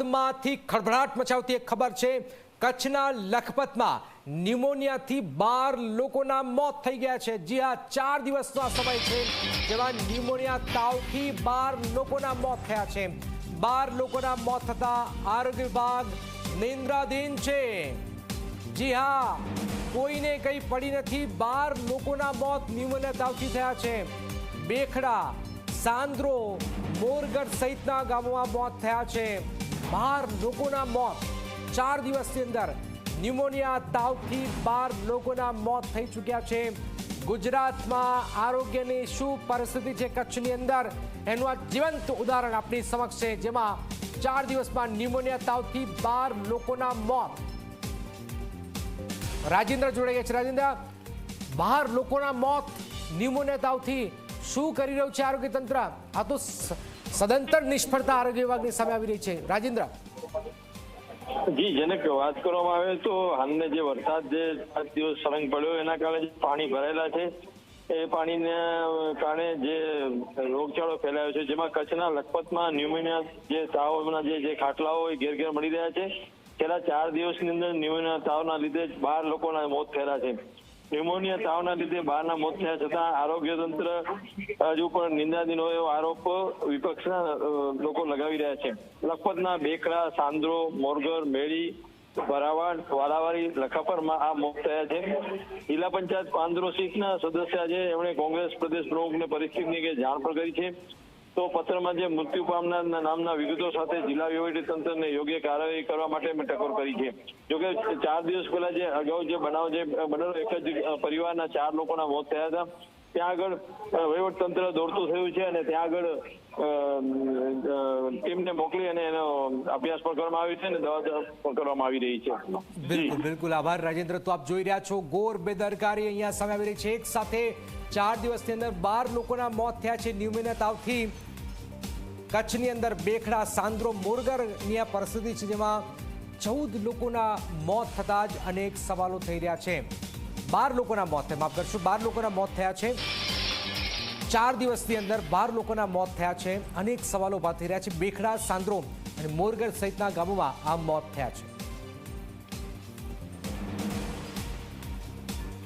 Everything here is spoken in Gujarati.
ગુજરાતમાંથી ખળભળાટ મચાવતી એક ખબર છે. કચ્છના લખપતમાં ન્યુમોનિયાથી બાર લોકોના મોત થઈ ગયા છે. જી હા, ચાર દિવસનો આ સમય છે જેમાં ન્યુમોનિયા તાવથી બાર લોકોના મોત થયા છે. બાર લોકોના મોત થતા આરોગ્ય વિભાગ નિંદ્રાધીન છે. જી હા, કોઈને કંઈ પડી નથી. બાર લોકોના મોત ન્યુમોનિયા તાવથી થયા છે. બેખડા, સાંદ્રો, મોરગઢ સહિતના ગામોમાં મોત થયા છે. બાર લોકોના મોત. ચાર દિવસની અંદર ન્યુમોનિયા તાવથી બાર લોકોના મોત થઈ ચૂક્યા છે. ગુજરાતમાં આરોગ્યની શું પરિસ્થિતિ છે કચ્છની અંદર? એનું આ જીવંત ઉદાહરણ આપણી સમક્ષ છે, જેમાં ચાર દિવસમાં ન્યુમોનિયા તાવથી બાર લોકોના મોત. રાજેન્દ્ર જોડાઈ ગયા છે. રાજેન્દ્ર બહાર લોકોના મોત ન્યુમોનિયા તાવથી શું કરી રહ્યું છે આરોગ્ય તંત્ર? આ તો સદંતર નિષ્ફળતા આરોગ્ય વિભાગની સામે આવી રહી છે. રાજેન્દ્ર. જી જનક વાત કરવામાં આવે તો હાલને જે વરસાદ જે સાત દિવસ સળંગ પડ્યો, એના કારણે પાણી ભરાયેલા છે, એ પાણીને કારણે જે રોગચાળો ફેલાયો છે, જેમાં કચ્છના લખપતમાં ન્યુમોનિયા જે તાવના જે ખાટલાઓ એ ઘેર ઘેર મળી રહ્યા છે. છેલ્લા ચાર દિવસની અંદર ન્યુમોનિયા તાવના લીધે બાર લોકોના મોત થયેલા છે. ન્યુમોનિયા તાવના લીધે બહારના મોત થયા છતાં આરોગ્ય તંત્ર હજુ પણ નિંદાધીન હોય એવો આરોપ વિપક્ષના લોકો લગાવી રહ્યા છે. લખપતના બેકરા, સાંદ્રો, મોરગર, મેળી ભરાવાડ વાલાવાડી લખાપરમાં આ મોત થયા છે. જિલ્લા પંચાયત પાંદરો સીટના સદસ્ય છે એમણે કોંગ્રેસ પ્રદેશ પ્રમુખને પરિસ્થિતિની જાણ પણ કરી છે. તો પત્રમાં જે મૃત્યુ પામનાર નામના વિગતો સાથે જિલ્લા વહીવટી તંત્રને યોગ્ય કાર્યવાહી કરવા માટે મેં ટકોર કરી છે. જોકે ચાર દિવસ પહેલા જે અગાઉ જે બનાવ જે બનેલો એક જ પરિવારના ચાર લોકોના મોત થયા હતા. ત્યાં આગળ વહીવટ તંત્ર દોડતું થયું છે અને ત્યાં આગળ ટીમને મોકલી અને એનો અભ્યાસ પણ કરવામાં આવ્યો છે અને દવા પણ કરવામાં આવી રહી છે. બિલકુલ બિલકુલ. આભાર, રાજેન્દ્ર. તો આપ જોઈ રહ્યા છો ગોર બેદરકારી. અહીંયા સામે આવી રહી છે. એક સાથે ચાર દિવસની અંદર બાર લોકોના મોત થયા છે ન્યુમોનિયા તાવથી કચ્છની અંદર બેખડા, સાંદ્રો, મોરગરની આ પરિસ્થિતિ છે જેમાં ચૌદ લોકોના મોત થતા જ અનેક સવાલો થઈ રહ્યા છે. બાર લોકોના મોત થયા. માફ કરશું, બાર લોકોના મોત થયા છે. ચાર દિવસની અંદર બાર લોકોના મોત થયા છે. અનેક સવાલો ઊભા થઈ રહ્યા છે. બેખડા સાંદ્રો અને મોરગઢ સહિતના ગામોમાં આ મોત થયા છે.